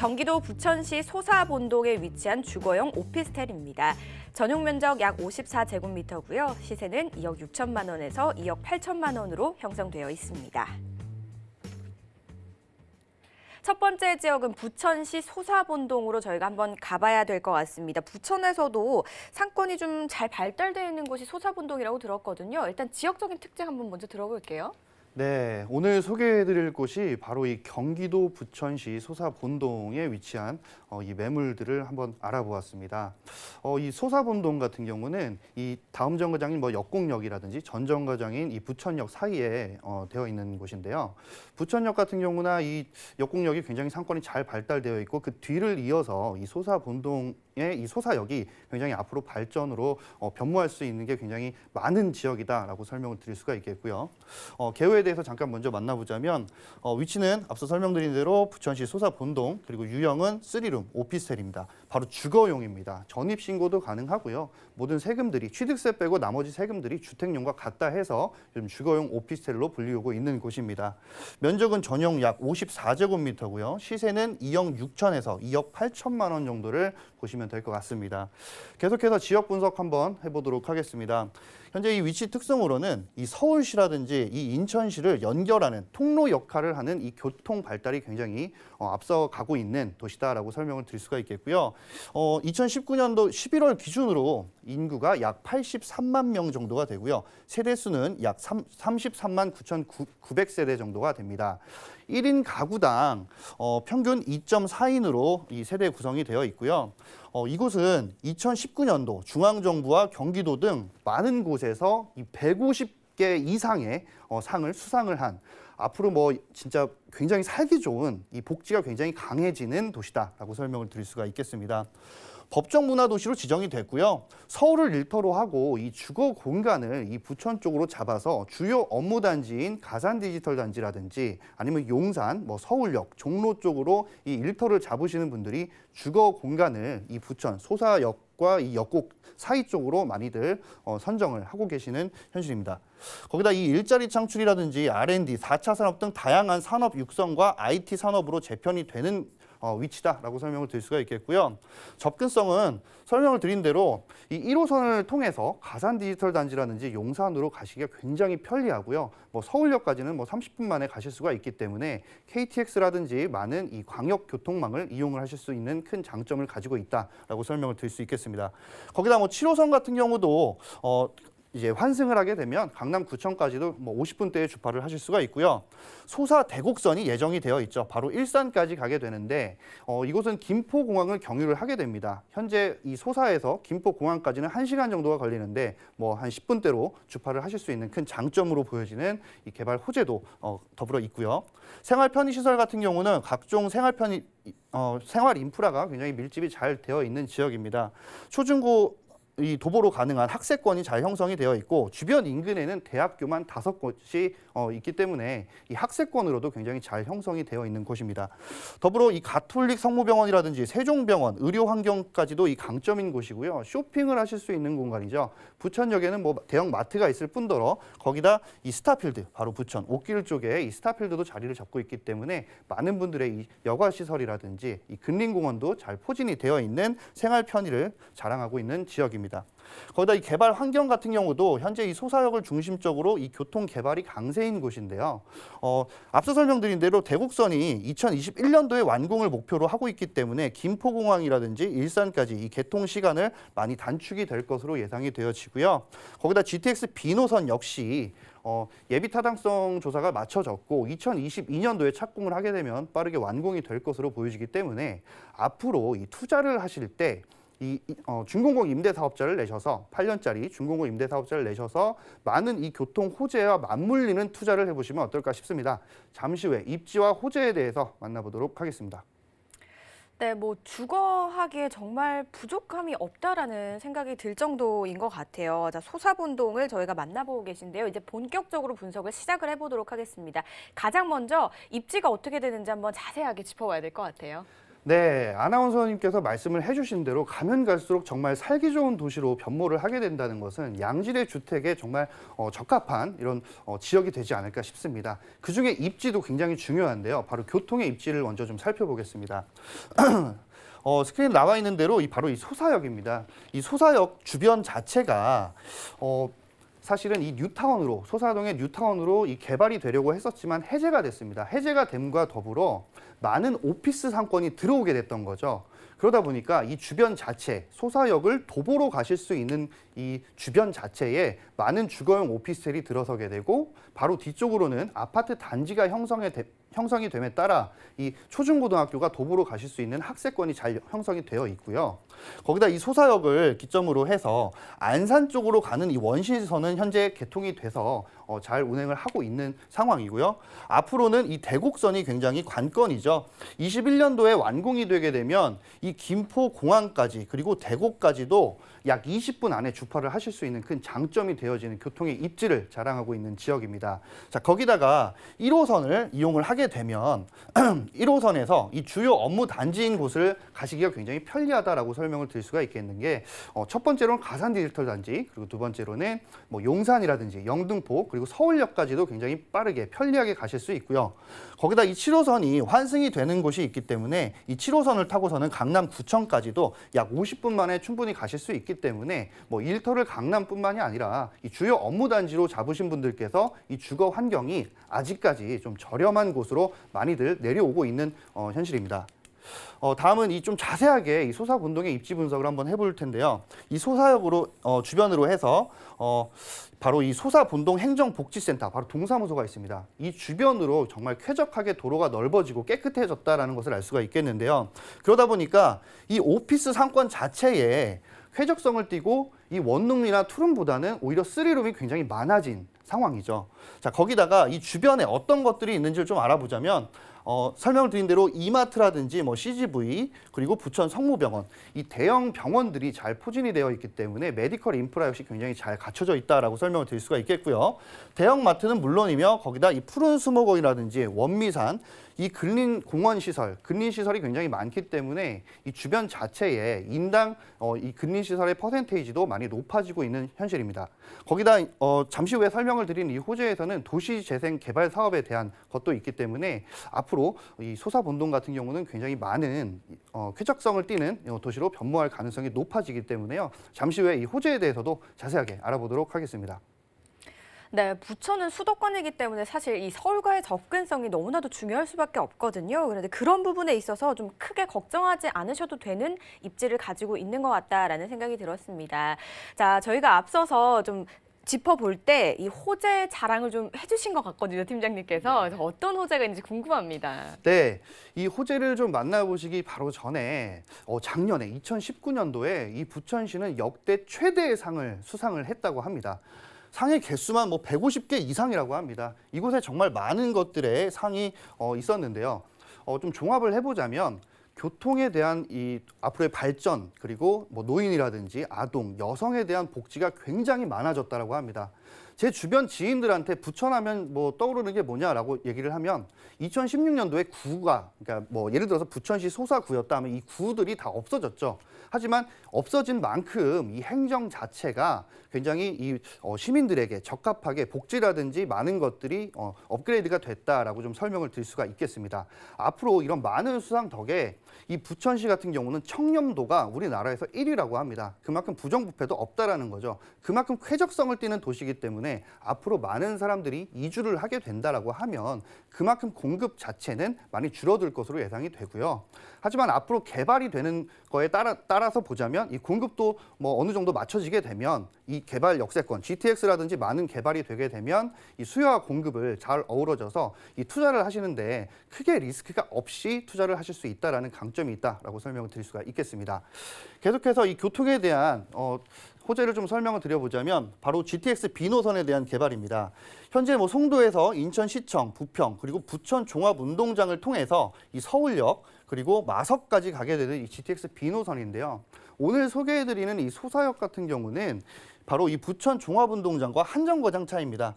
경기도 부천시 소사본동에 위치한 주거용 오피스텔입니다. 전용 면적 약 54제곱미터고요. 시세는 2억 6천만 원에서 2억 8천만 원으로 형성되어 있습니다. 첫 번째 지역은 부천시 소사본동으로 저희가 한번 가봐야 될 것 같습니다. 부천에서도 상권이 좀 잘 발달되어 있는 곳이 소사본동이라고 들었거든요. 일단 지역적인 특징 한번 먼저 들어볼게요. 네, 오늘 소개해드릴 곳이 바로 이 경기도 부천시 소사본동에 위치한 어, 이 매물들을 한번 알아보았습니다. 어, 이 소사본동 같은 경우는 이 다음 정거장인 뭐 역곡역이라든지 전 정거장인 이 부천역 사이에 어, 되어 있는 곳인데요. 부천역 같은 경우나 이 역곡역이 굉장히 상권이 잘 발달되어 있고 그 뒤를 이어서 이 소사본동 이 소사역이 굉장히 앞으로 발전으로 어, 변모할 수 있는 게 굉장히 많은 지역이다라고 설명을 드릴 수가 있겠고요. 어, 개 요에 대해서 잠깐 먼저 만나보자면 어, 위치는 앞서 설명드린 대로 부천시 소사본동 그리고 유형은 3룸 오피스텔입니다. 바로 주거용입니다. 전입 신고도 가능하고요. 모든 세금들이 취득세 빼고 나머지 세금들이 주택용과 같다 해서 요즘 주거용 오피스텔로 불리우고 있는 곳입니다. 면적은 전용 약 54제곱미터고요. 시세는 2억 6천에서 2억 8천만 원 정도를 보시면 될 것 같습니다. 계속해서 지역 분석 한번 해보도록 하겠습니다. 현재 이 위치 특성으로는 이 서울시라든지 이 인천시를 연결하는 통로 역할을 하는 이 교통 발달이 굉장히 어, 앞서가고 있는 도시다라고 설명을 드릴 수가 있겠고요. 어, 2019년도 11월 기준으로 인구가 약 83만 명 정도가 되고요. 세대 수는 약 3, 33만 9,900세대 정도가 됩니다. 1인 가구당 어, 평균 2.4인으로 이 세대 구성이 되어 있고요. 어, 이곳은 2019년도 중앙정부와 경기도 등 많은 곳에서 이 150개 이상의 어, 상을 수상을 한 앞으로 뭐 진짜 굉장히 살기 좋은 이 복지가 굉장히 강해지는 도시다라고 설명을 드릴 수가 있겠습니다. 법정 문화 도시로 지정이 됐고요. 서울을 일터로 하고 이 주거 공간을 이 부천 쪽으로 잡아서 주요 업무 단지인 가산 디지털 단지라든지 아니면 용산, 뭐 서울역, 종로 쪽으로 이 일터를 잡으시는 분들이 주거 공간을 이 부천 소사역과 이 역곡 사이 쪽으로 많이들 어, 선정을 하고 계시는 현실입니다. 거기다 이 일자리 창출이라든지 R&D, 4차 산업 등 다양한 산업 육성과 IT 산업으로 재편이 되는 어, 위치다라고 설명을 드릴 수가 있겠고요. 접근성은 설명을 드린 대로 이 1호선을 통해서 가산 디지털 단지라든지 용산으로 가시기가 굉장히 편리하고요. 뭐 서울역까지는 뭐 30분 만에 가실 수가 있기 때문에 KTX라든지 많은 이 광역 교통망을 이용을 하실 수 있는 큰 장점을 가지고 있다라고 설명을 드릴 수 있겠습니다. 거기다 뭐 7호선 같은 경우도 어 이제 환승을 하게 되면 강남구청까지도 뭐 50분대에 주파를 하실 수가 있고요. 소사 대곡선이 예정이 되어 있죠. 바로 일산까지 가게 되는데 어, 이곳은 김포공항을 경유를 하게 됩니다. 현재 이 소사에서 김포공항까지는 1시간 정도가 걸리는데 뭐 한 10분대로 주파를 하실 수 있는 큰 장점으로 보여지는 이 개발 호재도 어, 더불어 있고요. 생활 편의 시설 같은 경우는 각종 생활 편의 어, 생활 인프라가 굉장히 밀집이 잘 되어 있는 지역입니다. 초중고 이 도보로 가능한 학세권이 잘 형성이 되어 있고 주변 인근에는 대학교만 다섯 곳이 어, 있기 때문에 이 학세권으로도 굉장히 잘 형성이 되어 있는 곳입니다. 더불어 이 가톨릭 성모병원이라든지 세종병원, 의료 환경까지도 이 강점인 곳이고요. 쇼핑을 하실 수 있는 공간이죠. 부천역에는 뭐 대형 마트가 있을 뿐더러 거기다 이 스타필드 바로 부천 옥길 쪽에 이 스타필드도 자리를 잡고 있기 때문에 많은 분들의 이 여가 시설이라든지 이 근린공원도 잘 포진이 되어 있는 생활 편의를 자랑하고 있는 지역입니다. 거기다 이 개발 환경 같은 경우도 현재 이 소사역을 중심적으로 이 교통 개발이 강세인 곳인데요. 어, 앞서 설명드린 대로 대곡선이 2021년도에 완공을 목표로 하고 있기 때문에 김포공항이라든지 일산까지 이 개통 시간을 많이 단축이 될 것으로 예상이 되어지고요. 거기다 GTX 비노선 역시 어, 예비 타당성 조사가 마쳐졌고 2022년도에 착공을 하게 되면 빠르게 완공이 될 것으로 보여지기 때문에 앞으로 이 투자를 하실 때 이 어, 준공공 임대 사업자를 내셔서 8년짜리 준공공 임대 사업자를 내셔서 많은 이 교통 호재와 맞물리는 투자를 해보시면 어떨까 싶습니다. 잠시 후에 입지와 호재에 대해서 만나보도록 하겠습니다. 네, 뭐 주거하기에 정말 부족함이 없다라는 생각이 들 정도인 것 같아요. 자, 소사본동을 저희가 만나보고 계신데요. 이제 본격적으로 분석을 시작을 해보도록 하겠습니다. 가장 먼저 입지가 어떻게 되는지 한번 자세하게 짚어봐야 될 것 같아요. 네, 아나운서님께서 말씀을 해주신 대로 가면 갈수록 정말 살기 좋은 도시로 변모를 하게 된다는 것은 양질의 주택에 정말 어, 적합한 이런 어, 지역이 되지 않을까 싶습니다. 그 중에 입지도 굉장히 중요한데요. 바로 교통의 입지를 먼저 좀 살펴보겠습니다. 어, 스크린 나와 있는 대로 이 바로 이 소사역입니다. 이 소사역 주변 자체가 어, 사실은 이 뉴타운으로 소사동의 뉴타운으로 이 개발이 되려고 했었지만 해제가 됐습니다. 해제가 됨과 더불어 많은 오피스 상권이 들어오게 됐던 거죠. 그러다 보니까 이 주변 자체 소사역을 도보로 가실 수 있는 이 주변 자체에 많은 주거용 오피스텔이 들어서게 되고 바로 뒤쪽으로는 아파트 단지가 형성에 되, 형성이 됨에 따라 이 초중고등학교가 도보로 가실 수 있는 학세권이 잘 형성이 되어 있고요. 거기다 이 소사역을 기점으로 해서 안산 쪽으로 가는 이 원시선은 현재 개통이 돼서 어, 잘 운행을 하고 있는 상황이고요. 앞으로는 이 대곡선이 굉장히 관건이죠. 21년도에 완공이 되게 되면 이 김포 공항까지 그리고 대곡까지도 약 20분 안에 주파를 하실 수 있는 큰 장점이 되어지는 교통의 입지를 자랑하고 있는 지역입니다. 자, 거기다가 1호선을 이용을 하게 되면 1호선에서 이 주요 업무 단지인 곳을 가시기가 굉장히 편리하다라고 설명을 드릴 수가 있겠는 게 어, 첫 번째로는 가산 디지털 단지 그리고 두 번째로는 뭐 용산이라든지 영등포 그리고 서울역까지도 굉장히 빠르게 편리하게 가실 수 있고요. 거기다 이 7호선이 환승이 되는 곳이 있기 때문에 이 7호선을 타고서는 강남 구청까지도 약 50분 만에 충분히 가실 수 있기 때문에 뭐 일터를 강남뿐만이 아니라 이 주요 업무 단지로 잡으신 분들께서 이 주거 환경이 아직까지 좀 저렴한 곳으로 많이들 내려오고 있는 어, 현실입니다. 어, 다음은 이 좀 자세하게 이 소사 분동의 입지 분석을 한번 해볼 텐데요. 이 소사역으로 어, 주변으로 해서 어, 바로 이 소사 본동 행정복지센터 바로 동사무소가 있습니다. 이 주변으로 정말 쾌적하게 도로가 넓어지고 깨끗해졌다라는 것을 알 수가 있겠는데요. 그러다 보니까 이 오피스 상권 자체에 쾌적성을 띠고 이 원룸이나 투룸보다는 오히려 쓰리룸이 굉장히 많아진 상황이죠. 자, 거기다가 이 주변에 어떤 것들이 있는지를 좀 알아보자면 어, 설명을 드린 대로 이마트라든지 뭐 CGV 그리고 부천 성모병원 이 대형 병원들이 잘 포진이 되어 있기 때문에 메디컬 인프라 역시 굉장히 잘 갖춰져 있다라고 설명을 드릴 수가 있겠고요. 대형 마트는 물론이며 거기다 이 푸른 수목원이라든지 원미산 이 근린 공원 시설, 근린 시설이 굉장히 많기 때문에 이 주변 자체에 인당 어, 이 근린 시설의 퍼센테이지도 많이 높아지고 있는 현실입니다. 거기다 어, 잠시 후에 설명을 드린 이 호재에서는 도시 재생 개발 사업에 대한 것도 있기 때문에 앞으로 이 소사 본동 같은 경우는 굉장히 많은 어, 쾌적성을 띠는 어, 도시로 변모할 가능성이 높아지기 때문에요. 잠시 후에 이 호재에 대해서도 자세하게 알아보도록 하겠습니다. 네, 부천은 수도권이기 때문에 사실 이 서울과의 접근성이 너무나도 중요할 수밖에 없거든요. 그런데 그런 부분에 있어서 좀 크게 걱정하지 않으셔도 되는 입지를 가지고 있는 것 같다라는 생각이 들었습니다. 자, 저희가 앞서서 좀 짚어볼 때 이 호재 자랑을 좀 해주신 것 같거든요, 팀장님께서. 어떤 호재가 있는지 궁금합니다. 네, 이 호재를 좀 만나보시기 바로 전에 어, 작년에 2019년도에 이 부천시는 역대 최대의 상을 수상을 했다고 합니다. 상의 개수만 뭐 150개 이상이라고 합니다. 이곳에 정말 많은 것들의 상이 어, 있었는데요. 어, 좀 종합을 해보자면 교통에 대한 이 앞으로의 발전 그리고 뭐 노인이라든지 아동, 여성에 대한 복지가 굉장히 많아졌다라고 합니다. 제 주변 지인들한테 부천하면 뭐 떠오르는 게 뭐냐라고 얘기를 하면 2016년도에 구가 그러니까 뭐 예를 들어서 부천시 소사구였다 하면 이 구들이 다 없어졌죠. 하지만 없어진 만큼 이 행정 자체가 굉장히 이 어, 시민들에게 적합하게 복지라든지 많은 것들이 어, 업그레이드가 됐다라고 좀 설명을 드릴 수가 있겠습니다. 앞으로 이런 많은 수상 덕에 이 부천시 같은 경우는 청렴도가 우리나라에서 1위라고 합니다. 그만큼 부정부패도 없다라는 거죠. 그만큼 쾌적성을 띠는 도시이기 때문에 앞으로 많은 사람들이 이주를 하게 된다라고 하면 그만큼 공급 자체는 많이 줄어들 것으로 예상이 되고요. 하지만 앞으로 개발이 되는 거에 따라 따라서 보자면 이 공급도 뭐 어느 정도 맞춰지게 되면 이 개발 역세권 GTX라든지 많은 개발이 되게 되면 이 수요와 공급을 잘 어우러져서 이 투자를 하시는데 크게 리스크가 없이 투자를 하실 수 있다라는 강점이 있다라고 설명을 드릴 수가 있겠습니다. 계속해서 이 교통에 대한 어, 호재를 좀 설명을 드려보자면 바로 GTX 비노선에 대한 개발입니다. 현재 뭐 송도에서 인천시청, 부평 그리고 부천 종합운동장을 통해서 이 서울역 그리고 마석까지 가게 되는 이 GTX 비노선인데요. 오늘 소개해드리는 이 소사역 같은 경우는 바로 이 부천 종합운동장과 한정거장 차입니다.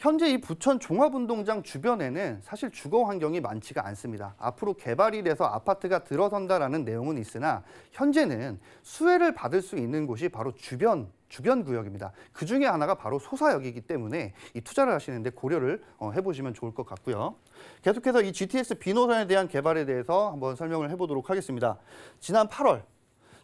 현재 이 부천 종합운동장 주변에는 사실 주거 환경이 많지가 않습니다. 앞으로 개발이 돼서 아파트가 들어선다라는 내용은 있으나 현재는 수혜를 받을 수 있는 곳이 바로 주변 주변 구역입니다. 그 중에 하나가 바로 소사역이기 때문에 이 투자를 하시는데 고려를 어, 해보시면 좋을 것 같고요. 계속해서 이 GTX 비노선에 대한 개발에 대해서 한번 설명을 해보도록 하겠습니다. 지난 8월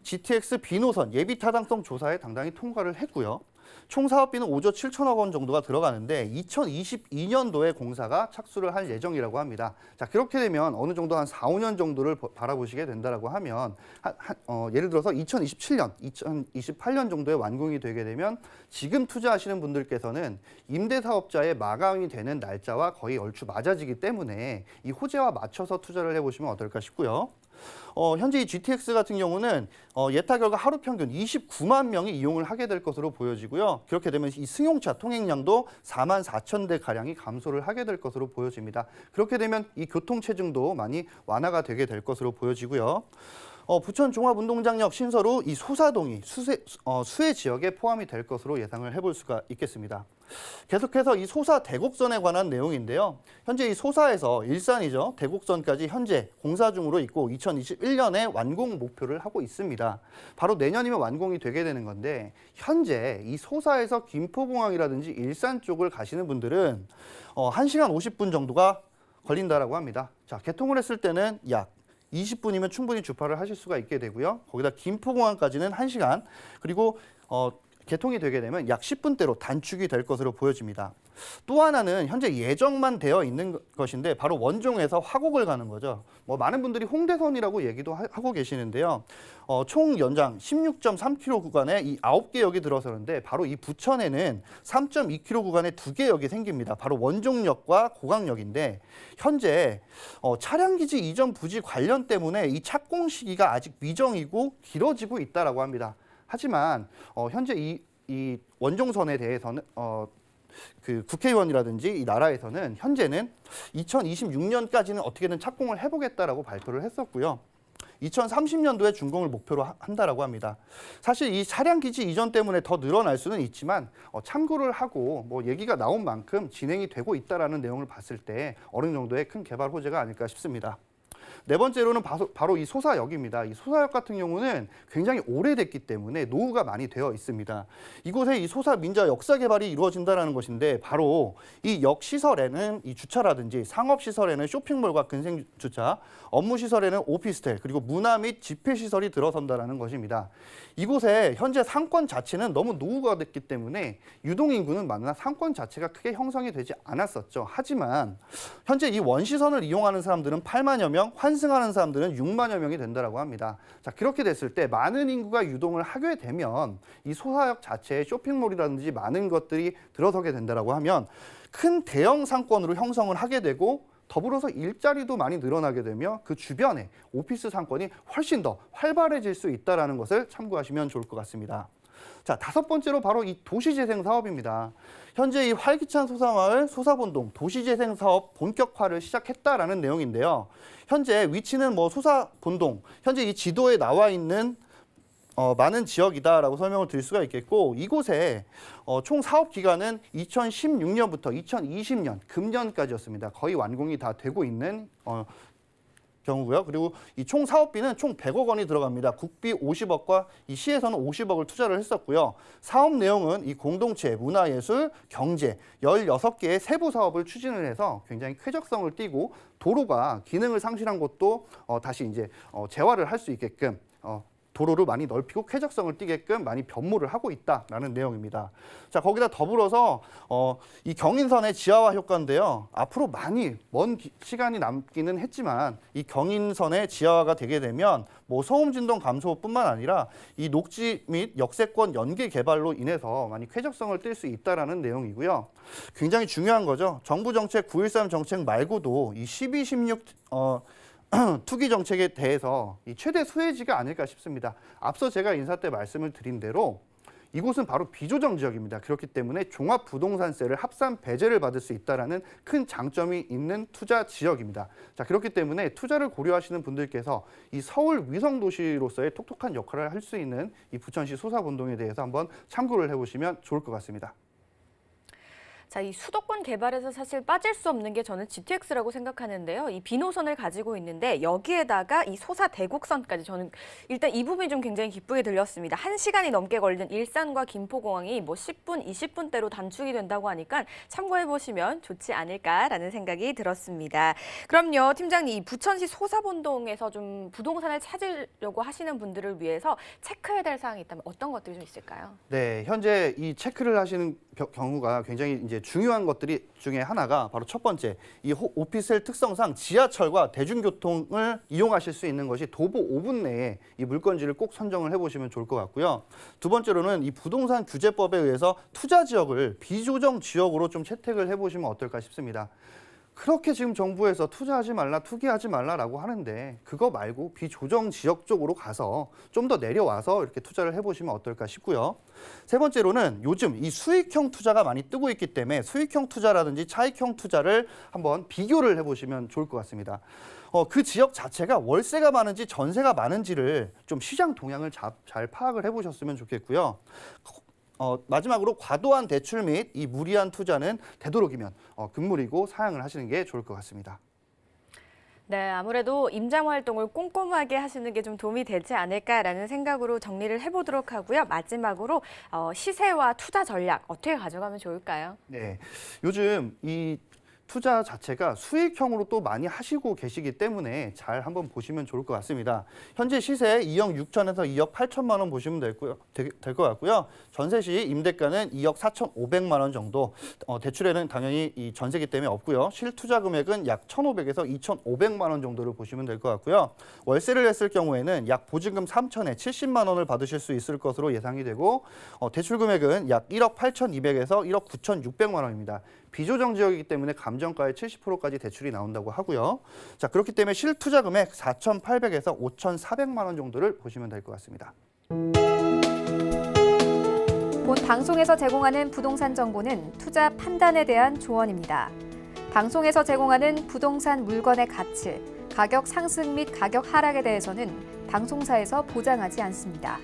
GTX 비노선 예비 타당성 조사에 당당히 통과를 했고요. 총 사업비는 5조 7천억 원 정도가 들어가는데 2022년도에 공사가 착수를 할 예정이라고 합니다. 자 그렇게 되면 어느 정도 한 4, 5년 정도를 버- 바라보시게 된다라고 하면 한, 한, 어, 예를 들어서 2027년, 2028년 정도에 완공이 되게 되면 지금 투자하시는 분들께서는 임대 사업자의 마감이 되는 날짜와 거의 얼추 맞아지기 때문에 이 호재와 맞춰서 투자를 해보시면 어떨까 싶고요. 어, 현재 이 GTX 같은 경우는 어, 예타 결과 하루 평균 29만 명이 이용을 하게 될 것으로 보여지고요. 그렇게 되면 이 승용차 통행량도 4만 4천 대 가량이 감소를 하게 될 것으로 보여집니다. 그렇게 되면 이 교통 체증도 많이 완화가 되게 될 것으로 보여지고요. 어, 부천 종합운동장역 신설 후 이 소사동이 수세, 어, 수해 지역에 포함이 될 것으로 예상을 해볼 수가 있겠습니다. 계속해서 이 소사 대곡선에 관한 내용인데요. 현재 이 소사에서 일산이죠. 대곡선까지 현재 공사 중으로 있고 2021 년에 완공 목표를 하고 있습니다. 바로 내년이면 완공이 되게 되는 건데 현재 이 소사에서 김포공항이라든지 일산 쪽을 가시는 분들은 어, 1시간 50분 정도가 걸린다라고 합니다. 자, 개통을 했을 때는 약 20분이면 충분히 주파를 하실 수가 있게 되고요. 거기다 김포공항까지는 1시간 그리고 어, 개통이 되게 되면 약 10분대로 단축이 될 것으로 보여집니다. 또 하나는 현재 예정만 되어 있는 것- 것인데 바로 원종에서 화곡을 가는 거죠. 뭐 많은 분들이 홍대선이라고 얘기도 하- 하고 계시는데요. 어, 총 연장 16.3km 구간에 이 9개 역이 들어서는데 바로 이 부천에는 3.2km 구간에 두개 역이 생깁니다. 바로 원종역과 고강역인데 현재 어, 차량기지 이전 부지 관련 때문에 이 착공 시기가 아직 미정이고 길어지고 있다라고 합니다. 하지만 어, 현재 이, 이 원종선에 대해서는 어, 그 국회의원이라든지 이 나라에서는 현재는 2026년까지는 어떻게든 착공을 해보겠다라고 발표를 했었고요. 2030년도에 준공을 목표로 하- 한다라고 합니다. 사실 이 차량 기지 이전 때문에 더 늘어날 수는 있지만 어, 참고를 하고 뭐 얘기가 나온 만큼 진행이 되고 있다라는 내용을 봤을 때 어느 정도의 큰 개발 호재가 아닐까 싶습니다. 네 번째로는 바로, 이 소사역입니다. 이 소사역 같은 경우는 굉장히 오래됐기 때문에 노후가 많이 되어 있습니다. 이곳에 이 소사 민자 역사 개발이 이루어진다는 것인데 바로 이 역 시설에는 이 주차라든지 상업 시설에는 쇼핑몰과 근생 주차, 업무 시설에는 오피스텔 그리고 문화 및 집회 시설이 들어선다라는 것입니다. 이곳에 현재 상권 자체는 너무 노후가 됐기 때문에 유동 인구는 많으나 상권 자체가 크게 형성이 되지 않았었죠. 하지만 현재 이 원시선을 이용하는 사람들은 8만여 명, 환 승하는 사람들은 6만여 명이 된다라고 합니다. 자, 그렇게 됐을 때 많은 인구가 유동을 하게 되면 이 소사역 자체에 쇼핑몰이라든지 많은 것들이 들어서게 된다라고 하면 큰 대형 상권으로 형성을 하게 되고 더불어서 일자리도 많이 늘어나게 되며 그 주변에 오피스 상권이 훨씬 더 활발해질 수 있다라는 것을 참고하시면 좋을 것 같습니다. 자, 다섯 번째로 바로 이 도시재생 사업입니다. 현재 이 활기찬 소사마을 소사본동 도시재생 사업 본격화를 시작했다라는 내용인데요. 현재 위치는 뭐 소사본동, 현재 이 지도에 나와 있는 어, 많은 지역이다라고 설명을 드릴 수가 있겠고 이곳에 어, 총 사업 기간은 2016년부터 2020년 금년까지였습니다. 거의 완공이 다 되고 있는 어, 경우고요. 그리고 이 총 사업비는 총 100억 원이 들어갑니다. 국비 50억과 이 시에서는 50억을 투자를 했었고요. 사업 내용은 이 공동체, 문화예술, 경제 16개의 세부 사업을 추진을 해서 굉장히 쾌적성을 띠고 도로가 기능을 상실한 곳도 어, 다시 이제 어, 재활을 할 수 있게끔 어, 도로를 많이 넓히고 쾌적성을 띠게끔 많이 변모를 하고 있다라는 내용입니다. 자 거기다 더불어서 어, 이 경인선의 지하화 효과인데요. 앞으로 많이 먼 기- 시간이 남기는 했지만 이 경인선의 지하화가 되게 되면 뭐 소음 진동 감소뿐만 아니라 이 녹지 및 역세권 연계 개발로 인해서 많이 쾌적성을 띨 수 있다라는 내용이고요. 굉장히 중요한 거죠. 정부 정책 9.13 정책 말고도 이 12, 16 어, 투기 정책에 대해서 이 최대 수혜지가 아닐까 싶습니다. 앞서 제가 인사 때 말씀을 드린 대로 이곳은 바로 비조정 지역입니다. 그렇기 때문에 종합 부동산세를 합산 배제를 받을 수 있다라는 큰 장점이 있는 투자 지역입니다. 자, 그렇기 때문에 투자를 고려하시는 분들께서 이 서울 위성 도시로서의 톡톡한 역할을 할 수 있는 이 부천시 소사본동에 대해서 한번 참고를 해 보시면 좋을 것 같습니다. 자, 이 수도권 개발에서 사실 빠질 수 없는 게 저는 GTX라고 생각하는데요. 이 비노선을 가지고 있는데 여기에다가 이 소사 대곡선까지 저는 일단 이 부분이 좀 굉장히 기쁘게 들렸습니다. 한 시간이 넘게 걸리는 일산과 김포공항이 뭐 10분, 20분대로 단축이 된다고 하니까 참고해 보시면 좋지 않을까라는 생각이 들었습니다. 그럼요, 팀장님, 이 부천시 소사본동에서 좀 부동산을 찾으려고 하시는 분들을 위해서 체크해야 될 사항이 있다면 어떤 것들이 좀 있을까요? 네, 현재 이 체크를 하시는 겨- 경우가 굉장히 이제 중요한 것들이 중에 하나가 바로 첫 번째 이 호- 오피스텔 특성상 지하철과 대중교통을 이용하실 수 있는 것이 도보 5분 내에 이 물건지를 꼭 선정을 해보시면 좋을 것 같고요. 두 번째로는 이 부동산 규제법에 의해서 투자 지역을 비조정 지역으로 좀 채택을 해보시면 어떨까 싶습니다. 그렇게 지금 정부에서 투자하지 말라, 투기하지 말라라고 하는데 그거 말고 비조정 지역 쪽으로 가서 좀 더 내려와서 이렇게 투자를 해보시면 어떨까 싶고요. 세 번째로는 요즘 이 수익형 투자가 많이 뜨고 있기 때문에 수익형 투자라든지 차익형 투자를 한번 비교를 해보시면 좋을 것 같습니다. 어, 그 지역 자체가 월세가 많은지 전세가 많은지를 좀 시장 동향을 자- 잘 파악을 해보셨으면 좋겠고요. 어, 마지막으로 과도한 대출 및 이 무리한 투자는 되도록이면 어, 금물이고 사양을 하시는 게 좋을 것 같습니다. 네, 아무래도 임장 활동을 꼼꼼하게 하시는 게 좀 도움이 되지 않을까라는 생각으로 정리를 해보도록 하고요. 마지막으로 어, 시세와 투자 전략 어떻게 가져가면 좋을까요? 네, 요즘 이 투자 자체가 수익형으로 또 많이 하시고 계시기 때문에 잘 한번 보시면 좋을 것 같습니다. 현재 시세 2억 6천에서 2억 8천만 원 보시면 될것 같고요. 전세 시 임대가는 2억 4천 5백만 원 정도. 어, 대출에는 당연히 이 전세기 때문에 없고요. 실투자 금액은 약 1,500에서 2,500만 원 정도를 보시면 될 것 같고요. 월세를 했을 경우에는 약 보증금 3천에 70만 원을 받으실 수 있을 것으로 예상이 되고 어, 대출 금액은 약 1억 8,200에서 1억 9,600만 원입니다. 비조정 지역이기 때문에 감정가의 70%까지 대출이 나온다고 하고요. 자, 그렇기 때문에 실투자 금액 4,800에서 5,400만 원 정도를 보시면 될 것 같습니다. 본 방송에서 제공하는 부동산 정보는 투자 판단에 대한 조언입니다. 방송에서 제공하는 부동산 물건의 가치, 가격 상승 및 가격 하락에 대해서는 방송사에서 보장하지 않습니다.